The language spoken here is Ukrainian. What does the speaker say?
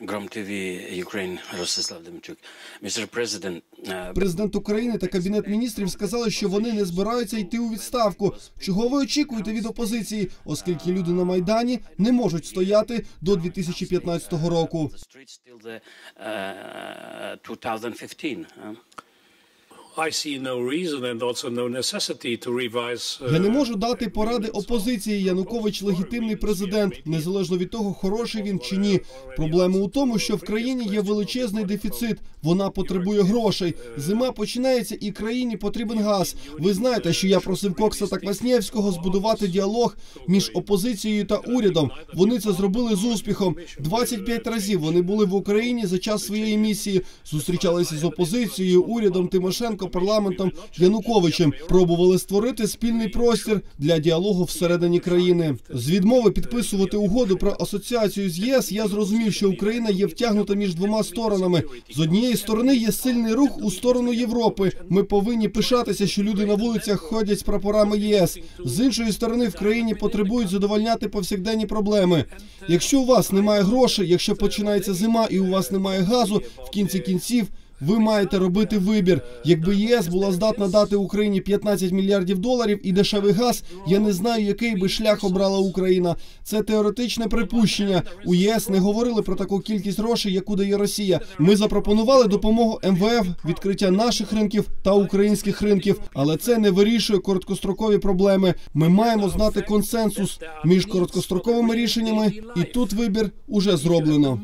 Гром Ukraine, Ростислав Демчук. Містер President, uh, Президент України та кабінет міністрів сказали, що вони не збираються йти у відставку. Чого ви очікуєте від опозиції, оскільки люди на майдані не можуть стояти до 2015 року? Я не можу дати поради опозиції. Янукович легітимний президент, незалежно від того, хороший він чи ні. Проблема у тому, що в країні є величезний дефіцит. Вона потребує грошей. Зима починається, і країні потрібен газ. Ви знаєте, що я просив Кокса та Кваснєвського збудувати діалог між опозицією та урядом. Вони це зробили з успіхом. 25 разів вони були в Україні за час своєї місії. Зустрічалися з опозицією, урядом Тимошенко, парламентом Януковичем. Пробували створити спільний простір для діалогу всередині країни. З відмови підписувати угоду про асоціацію з ЄС я зрозумів, що Україна є втягнута між двома сторонами. З однієї сторони є сильний рух у сторону Європи. Ми повинні пишатися, що люди на вулицях ходять з прапорами ЄС. З іншої сторони, в країні потребують задовольняти повсякденні проблеми. Якщо у вас немає грошей, якщо починається зима і у вас немає газу, в кінці кінців. Ви маєте робити вибір. Якби ЄС була здатна дати Україні 15 мільярдів доларів і дешевий газ, я не знаю, який би шлях обрала Україна. Це теоретичне припущення. У ЄС не говорили про таку кількість грошей, яку дає Росія. Ми запропонували допомогу МВФ, відкриття наших ринків та українських ринків, але це не вирішує короткострокові проблеми. Ми маємо знати консенсус між короткостроковими рішеннями, і тут вибір уже зроблено.